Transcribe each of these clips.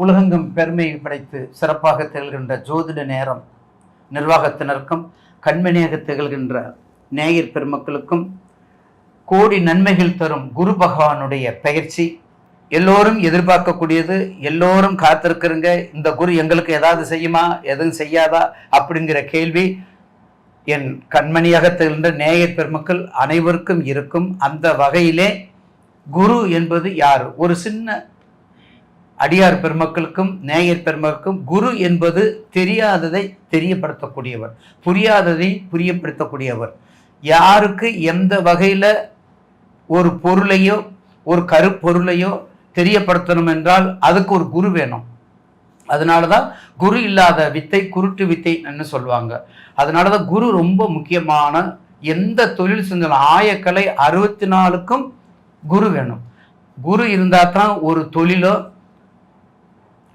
உலகெங்கும் பெருமை படைத்து சிறப்பாக திகழ்கின்ற ஜோதிட நேரம் நிர்வாகத்தினருக்கும் கண்மணியாக திகழ்கின்ற நேயர் பெருமக்களுக்கும் கோடி நன்மைகள் தரும் குரு பகவானுடைய பயிற்சி எல்லோரும் எதிர்பார்க்கக்கூடியது எல்லோரும் காத்திருக்கிறங்க இந்த குரு எங்களுக்கு ஏதாவது செய்யுமா எதுவும் செய்யாதா அப்படிங்கிற கேள்வி. என் கண்மணியாக திகழ்கின்ற நேயர் பெருமக்கள் அனைவருக்கும் இருக்கும் அந்த வகையிலே குரு என்பது யார்? ஒரு சின்ன அடியார் பெருமக்களுக்கும் நேயர் பெருமக்களுக்கும் குரு என்பது தெரியாததை தெரியப்படுத்தக்கூடியவர். புரியாததை புரியப்படுத்தக்கூடியவர். யாருக்கு எந்த வகையில் ஒரு பொருளையோ ஒரு கருப்பொருளையோ தெரியப்படுத்தணும் என்றால் அதுக்கு ஒரு குரு வேணும். அதனால தான் குரு இல்லாத வித்தை குருட்டு வித்தைன்னு சொல்லுவாங்க. அதனால தான் குரு ரொம்ப முக்கியமான எந்த தொழில் செஞ்சாலும் ஆயக்கலை அறுபத்தி நாலுக்கும் குரு வேணும். குரு இருந்தால் தான் ஒரு தொழிலோ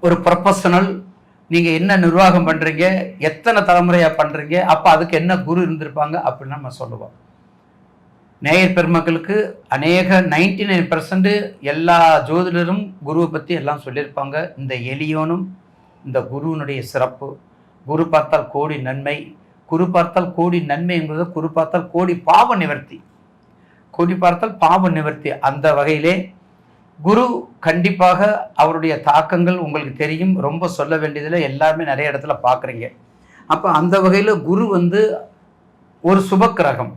ஒரு ப்ரொஃபஷனல் நீங்கள் என்ன நிர்வாகம் பண்ணுறீங்க எத்தனை தலைமுறையாக பண்ணுறீங்க அப்போ அதுக்கு என்ன குரு இருந்திருப்பாங்க அப்படின்னு நம்ம சொல்லுவோம். நேயர் பெருமக்களுக்கு அநேக நைன்டி நைன் எல்லா ஜோதிடரும் குருவை பற்றி எல்லாம் சொல்லியிருப்பாங்க. இந்த எளியோனும் இந்த குருவினுடைய சிறப்பு. குரு பார்த்தால் கோடி நன்மை. குரு பார்த்தால் கோடி நன்மை என்பது குரு பார்த்தால் கோடி பாவ நிவர்த்தி. கோடி பார்த்தால் பாவ நிவர்த்தி. அந்த வகையிலே குரு கண்டிப்பாக அவருடைய தாக்கங்கள் உங்களுக்கு தெரியும். ரொம்ப சொல்ல வேண்டியதில் எல்லாருமே நிறைய இடத்துல பார்க்குறீங்க. அப்போ அந்த வகையில் குரு வந்து ஒரு சுபக்கிரகம்.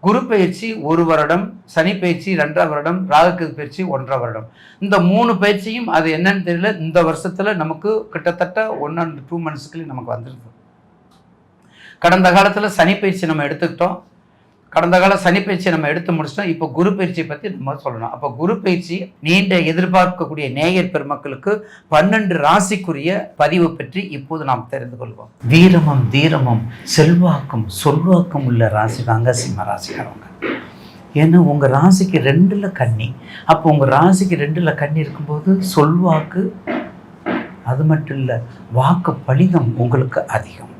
குரு பயிற்சி ஒரு வருடம் சனி பயிற்சி ரெண்டரை வருடம் ராகுக்கு பயிற்சி ஒன்றரை வருடம். இந்த மூணு பயிற்சியும் அது என்னன்னு தெரியல. இந்த வருஷத்தில் நமக்கு கிட்டத்தட்ட ஒன் அண்ட் டூ மந்த்ஸ்க்குள்ளே நமக்கு வந்துருக்கு. கடந்த காலத்தில் சனி பயிற்சி நம்ம எடுத்துக்கிட்டோம். கடந்த கால சனிப்பயிற்சியை நம்ம எடுத்து முடிச்சிட்டோம். இப்போ குரு பயிற்சியை பற்றி நம்ம சொல்லணும். அப்போ குரு பயிற்சி நீண்ட எதிர்பார்க்கக்கூடிய நேயர் பெருமக்களுக்கு பன்னெண்டு ராசிக்குரிய பதிவு பற்றி இப்போது நாம் தெரிந்து கொள்வோம். வீரமும் தீரமும் செல்வாக்கும் சொல்வாக்கும் உள்ள ராசி தாங்க சிம்ம ராசிக்காரவங்க. ஏன்னா உங்கள் ராசிக்கு ரெண்டில் கண்ணி அப்போ உங்கள் ராசிக்கு ரெண்டில் கன்னி இருக்கும்போது சொல்வாக்கு அது மட்டும் இல்லை வாக்கு பலிதம் உங்களுக்கு அதிகம்.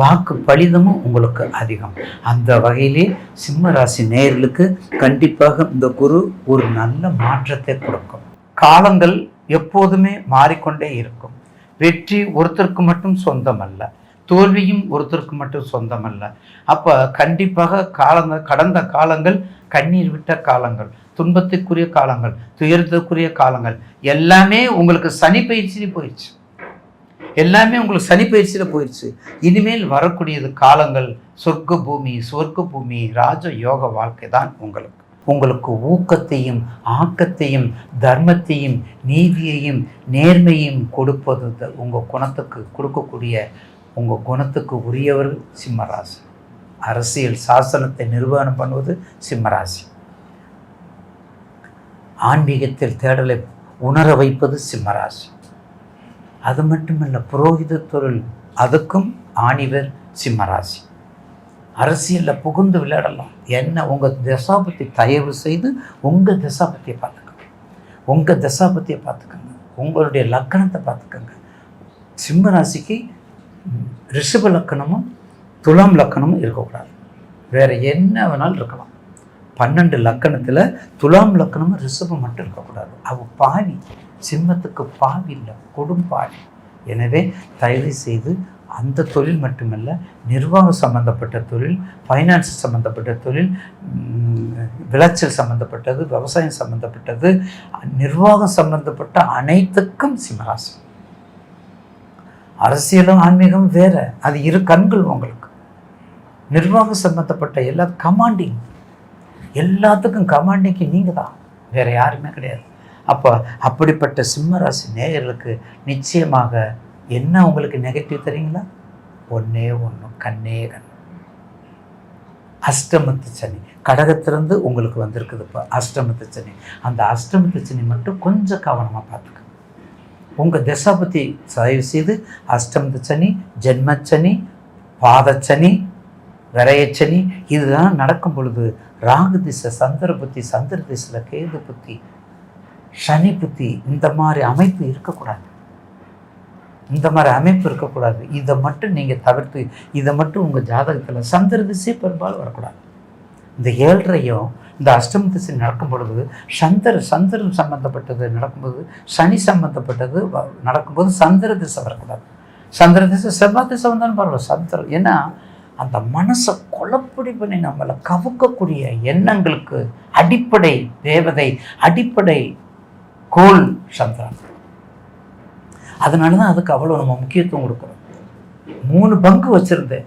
வாக்கு பலிதமும் உங்களுக்கு அதிகம். அந்த வகையிலே சிம்ம ராசி நேயர்களுக்கு கண்டிப்பாக இந்த குரு ஒரு நல்ல மாற்றத்தை கொடுக்கும். காலங்கள் எப்போதுமே மாறிக்கொண்டே இருக்கும். வெற்றி ஒருத்தருக்கு மட்டும் சொந்தம் அல்ல தோல்வியும் ஒருத்தருக்கு மட்டும் சொந்தம் அல்ல அப்போ கண்டிப்பாக காலங்கள் கடந்த காலங்கள் கண்ணீர் விட்ட காலங்கள் துன்பத்துக்குரிய காலங்கள் துயரத்துக்குரிய காலங்கள் எல்லாமே உங்களுக்கு சனி பயிற்சி போயிடுச்சு. எல்லாமே உங்களுக்கு சனி பயிற்சியில் போயிடுச்சு இனிமேல் வரக்கூடியது காலங்கள் சொர்க்க பூமி சொர்க்க பூமி ராஜ யோக வாழ்க்கை தான் உங்களுக்கு. உங்களுக்கு ஊக்கத்தையும் ஆக்கத்தையும் தர்மத்தையும் நீதியையும் நேர்மையும் கொடுப்பது த- குணத்துக்கு கொடுக்கக்கூடிய உங்கள் குணத்துக்கு உரியவர் சிம்மராசி. அரசியல் சாசனத்தை நிர்வாகம் பண்ணுவது சிம்மராசி. ஆன்மீகத்தில் தேடலை உணர வைப்பது சிம்மராசி. அது மட்டுமல்ல புரோகித தொழில் அதுக்கும் ஆணிவர் சிம்மராசி. அரசியலில் புகுந்து விளையாடலாம். என்ன? உங்கள் தசாபத்தை தயவு செய்து உங்கள் தசாபத்தியை பார்த்துக்கோங்க. உங்கள் தசாபத்தியை பார்த்துக்கோங்க. உங்களுடைய லக்கணத்தை பார்த்துக்கோங்க. சிம்ம ராசிக்கு ரிஷப லக்கணமும் துலாம் லக்கணமும் இருக்கக்கூடாது. வேறு என்ன வேணாலும் இருக்கலாம். பன்னெண்டு லக்கணத்தில் துலாம் லக்கணமும் ரிஷபம் மட்டும் இருக்கக்கூடாது. அவள் பாவி. சிம்மத்துக்கு பாவி இல்லை கொடும் எனவே தயவு செய்து அந்த தொழில் மட்டுமல்ல நிர்வாகம் சம்பந்தப்பட்ட தொழில் ஃபைனான்ஸ் சம்பந்தப்பட்ட தொழில் விளைச்சல் சம்பந்தப்பட்டது விவசாயம் சம்பந்தப்பட்டது நிர்வாகம் சம்பந்தப்பட்ட அனைத்துக்கும் சிம்மராசி. அரசியலும் ஆன்மீகம் வேற அது இரு கண்கள் உங்களுக்கு. நிர்வாகம் சம்பந்தப்பட்ட எல்லா கமாண்டிங் எல்லாத்துக்கும் கமாண்டிங்க்கு நீங்கள் தான் வேற யாருமே கிடையாது. அப்போ அப்படிப்பட்ட சிம்ம ராசி நேயர்களுக்கு நிச்சயமாக என்ன உங்களுக்கு நெகட்டிவ் தெரியுங்களா? ஒன்றே ஒன்று கண்ணே கண் அஷ்டமத்து சனி. கடகத்திலிருந்து உங்களுக்கு வந்திருக்குது இப்போ அஷ்டமத்து சனி. அந்த அஷ்டமத்து சனி மட்டும் கொஞ்சம் கவனமாக பார்த்துக்க உங்கள் தசாபதி தயவு செய்து அஷ்டமத்து சனி ஜென்மச்சனி பாதச்சனி விரையச்சனி இதுதான் நடக்கும் பொழுது ராகு திசை சந்திர புத்தி சந்திர திசையில் கேது புத்தி சனி புத்தி இந்த மாதிரி அமைப்பு இருக்கக்கூடாது. இந்த மாதிரி அமைப்பு இருக்கக்கூடாது. இதை மட்டும் நீங்கள் தவிர்த்து இதை மட்டும் உங்கள் ஜாதகத்தில் சந்திர திசை பெரும்பாலும் வரக்கூடாது. இந்த ஏழரையும் இந்த அஷ்டம திசை நடக்கும் பொழுது சந்திர சந்திரன் சம்மந்தப்பட்டது நடக்கும்போது சனி சம்மந்தப்பட்டது நடக்கும்போது சந்திர திசை வரக்கூடாது. சந்திர திசை செவ்வாய் திசை வந்தாலும் பரவாயில்ல சந்திரன் ஏன்னா அந்த மனசை கொலப்படி பண்ணி நம்மளை கவுக்கக்கூடிய எண்ணங்களுக்கு அடிப்படை தேவதை அடிப்படை கோல் சந்திரா அதனால தான் அதுக்கு அவ்வளோ நம்ம முக்கியத்துவம் கொடுக்குறோம் மூணு பங்கு வச்சுருந்தேன்.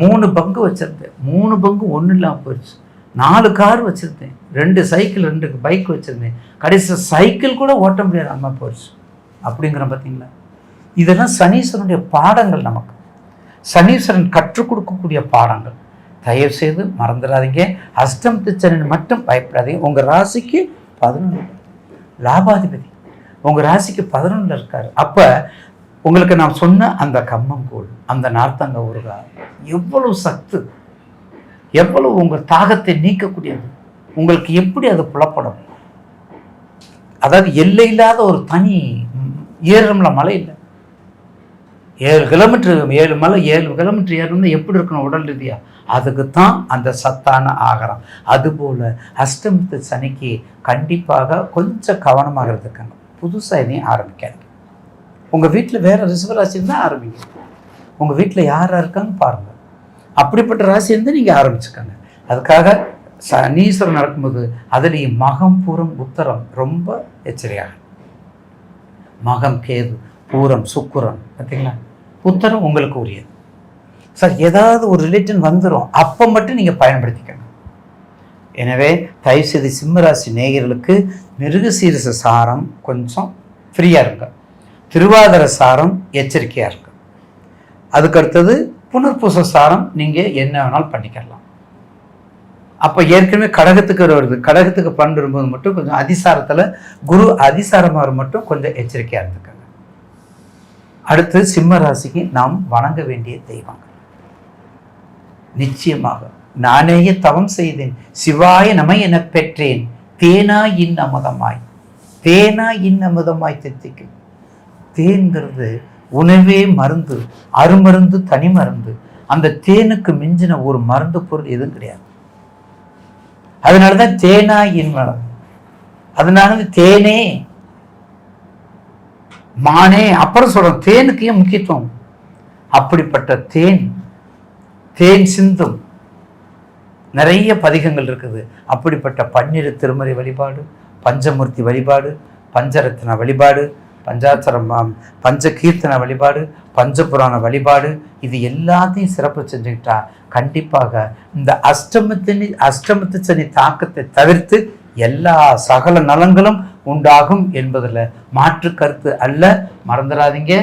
மூணு பங்கு வச்சுருந்தேன். மூணு பங்கு ஒன்றும் இல்லாமல் போயிடுச்சு. நாலு கார் வச்சுருந்தேன். ரெண்டு சைக்கிள் ரெண்டு பைக் வச்சுருந்தேன். கடைசி சைக்கிள் கூட ஓட்ட முடியாது அம்மா போயிடுச்சு. அப்படிங்கிற பார்த்தீங்களா இதெல்லாம் சனீஸ்வரனுடைய பாடங்கள் நமக்கு. சனீஸ்வரன் கற்றுக் கொடுக்கக்கூடிய பாடங்கள். தயவு செய்து மறந்துடாதீங்க. அஷ்டம் திச்சனின் மட்டும் பயப்படாதீங்க. உங்கள் ராசிக்கு பதினொன்று. லாபாதிபதி உங்கள் ராசிக்கு பதினொன்றில் இருக்கார் அப்போ உங்களுக்கு நான் சொன்ன அந்த கம்மங்கூழ் அந்த நார்த்தங்க ஊறுகாய் எவ்வளவு சத்து எவ்வளவு உங்கள் தாகத்தை நீக்கக்கூடியது உங்களுக்கு எப்படி அது புலப்படும் அதாவது எல்லை இல்லாத ஒரு தனி ம், ஏறும்ல மலை இல்லை ஏழு கிலோமீட்டர் ஏழு மலை ஏழு கிலோமீட்டர் ஏறணும்னா எப்படி இருக்கணும் உடல் ரீதியா? அதுக்கு தான் அந்த சத்தான ஆகாரம். அதுபோல் அஷ்டமத்து சனிக்கு கண்டிப்பாக கொஞ்சம் கவனமாக இருந்துக்கங்க. புதுசாக எதையும் ஆரம்பிக்காது உங்கள் வீட்டில் வேறு ரிசர்வராசி இருந்தால் ஆரம்பிங்க. உங்கள் வீட்டில் யார் இருக்காங்கன்னு பாருங்கள் அப்படிப்பட்ட ராசி இருந்தால் நீங்கள் ஆரம்பிச்சுக்கோங்க. அதுக்காக சனீஸ்வரன் நடக்கும்போது அதுலேயும் மகம் பூரம் உத்தரம் ரொம்ப எச்சரியாக மகம் கேது பூரம் சுக்குரன் பார்த்தீங்களா? உத்தரம் உங்களுக்கு உரியது. சார் ஏதாவது ஒரு ரிலேஷன் வந்துடும் அப்போ மட்டும் நீங்கள் பயன்படுத்திக்கணும். எனவே தயவுசெய்து சிம்மராசி நேயர்களுக்கு மிருகசீரச சாரம் கொஞ்சம் ஃப்ரீயாக இருங்க. திருவாதிர சாரம் எச்சரிக்கையாக இருக்கு அதுக்கு அடுத்தது புனர்பூச சாரம் நீங்கள் என்ன வேணாலும் பண்ணிக்கலாம். அப்போ ஏற்கனவே கடகத்துக்கு வருது. கடகத்துக்கு பன்னெண்டு வரும்போது மட்டும் கொஞ்சம் அதிசாரத்தில் குரு அதிசாரமாக மட்டும் கொஞ்சம் எச்சரிக்கையாக இருந்துக்கங்க. அடுத்து சிம்ம ராசிக்கு நாம் வணங்க வேண்டிய தெய்வங்கள். நிச்சயமாக நானேயே தவம் செய்தேன். சிவாய நமை என பெற்றேன். தேனாய் இன் அமுதமாய். தேனா இன் அமுதமாய் தித்திக்கும் தேன்கிறது உணவே மருந்து அருமருந்து தனி மருந்து. அந்த தேனுக்கு மிஞ்சின ஒரு மருந்து பொருள் எதுவும் கிடையாது. அதனால தான் தேனாய் இன் மலம் அதனால தேனே மானே அப்புறம் சொல்றோம் தேனுக்கு ஏன் முக்கியத்துவம்? அப்படிப்பட்ட தேன் தேன் சிந்தும். நிறைய பதிகங்கள் இருக்குது. அப்படிப்பட்ட பன்னிரு திருமறை வழிபாடு பஞ்சமூர்த்தி வழிபாடு பஞ்சரத்ன வழிபாடு பஞ்சாச்சரம் பஞ்ச கீர்த்தன வழிபாடு பஞ்சபுராண வழிபாடு இது எல்லாத்தையும் சிறப்பு செஞ்சுக்கிட்டா கண்டிப்பாக இந்த அஷ்டமத்தினி அஷ்டமத்து சனி தாக்கத்தை தவிர்த்து எல்லா சகல நலங்களும் உண்டாகும் என்பதில் மாற்று கருத்து அல்ல. மறந்துடாதீங்க.